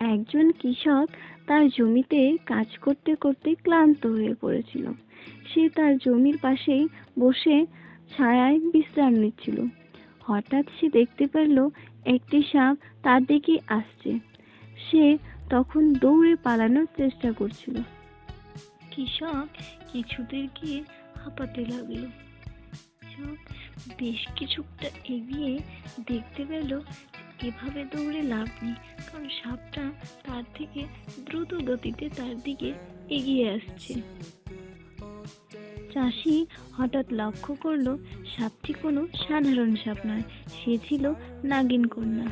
একজন কৃষক তার জমিতে কাজ করতে করতে ক্লান্ত হয়ে পড়েছিল। সে তার জমির পাশেই বসে ছায়ায় বিশ্রাম নিচ্ছিল। হঠাৎ সে দেখতে পেল, একটি সাপ তার দিকে আসছে। সে তখন দৌড়ে পালানোর চেষ্টা করছিল। কৃষক কিছুদের গিয়ে হাঁপাতে লাগল? বেশ কিছুটা এগিয়ে দেখতে পেল এভাবে দৌড়ে লাভ নেই, কারণ সাপটা তার থেকে দ্রুত গতিতে তার দিকে এগিয়ে আসছে। চাষি হঠাৎ লক্ষ্য করল, সাপটি কোনো সাধারণ সাপ নয়, সে ছিল নাগিন কন্যা।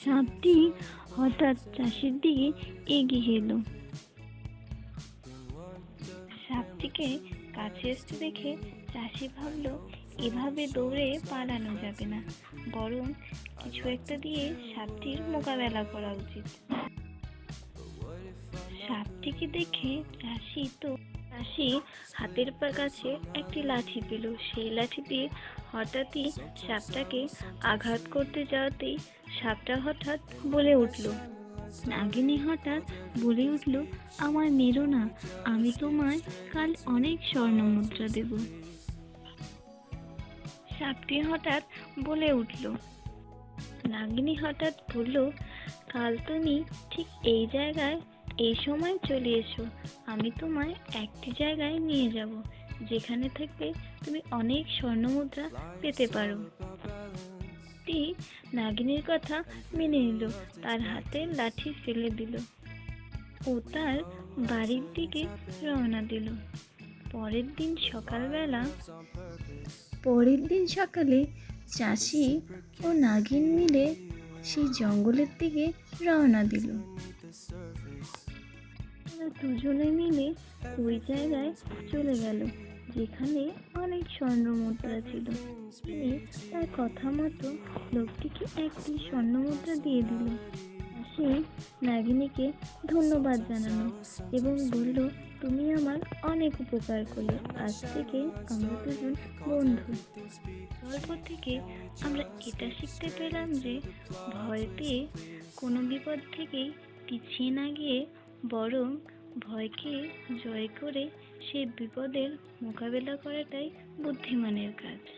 সাপটি হঠাৎ চাষির দিকে এগিয়ে এলো। সাপটিকে কাছে আসতে দেখে চাষি ভাবলো এভাবে দৌড়ে পালানো যাবে না। বরং কিছু একটা দিয়ে সাপটির মোকাবেলা করা উচিত। সাপটিকে দেখে চাষি তো চাষি হাতের পা কাছে একটি লাঠি পেল। সেই লাঠি দিয়ে হঠাৎই সাপটাকে আঘাত করতে যাওয়াতেই সাপটা হঠাৎ বলে উঠল, নাগিনী হঠাৎ বলে উঠল, আমার মেরো না, আমি তোমায় কাল অনেক স্বর্ণ মুদ্রা দেব সাপটি হঠাৎ বলে উঠল, নাগিনী হঠাৎ বলল, কাল তুমি ঠিক এই জায়গায়, এই সময় চলে এসো। আমি তোমায় একটি জায়গায় নিয়ে যাব, যেখানে থাকবে তুমি অনেক স্বর্ণমুদ্রা পেতে পারো। টি নাগিনীর কথা মেনে নিল, তার হাতে লাঠি ফেলে দিল। ও তার বাড়ির দিকে রওনা দিল। পরের দিন সকালবেলা পরের দিন সকালে চাষি ও নাগিন মিলে সেই জঙ্গলের দিকে রওনা দিল। তারা দুজনে মিলে ওই জায়গায় চলে গেল যেখানে অনেক স্বর্ণ মুদ্রা ছিল। তিনি তার কথা মতো লোকটিকে একটি স্বর্ণ মুদ্রা দিয়ে দিল নাগিনীকে ধন্যবাদ জানানো এবং বলল, তুমি আমার অনেক উপকার করলে। আজ থেকে আমরা দুজন বন্ধু। গল্প থেকে আমরা এটা শিখতে পেলাম যে ভয় পেয়ে কোনো বিপদ থেকেই পিছিয়ে না গিয়ে বরং ভয়কে জয় করে সেই বিপদের মোকাবেলা করাটাই বুদ্ধিমানের কাজ।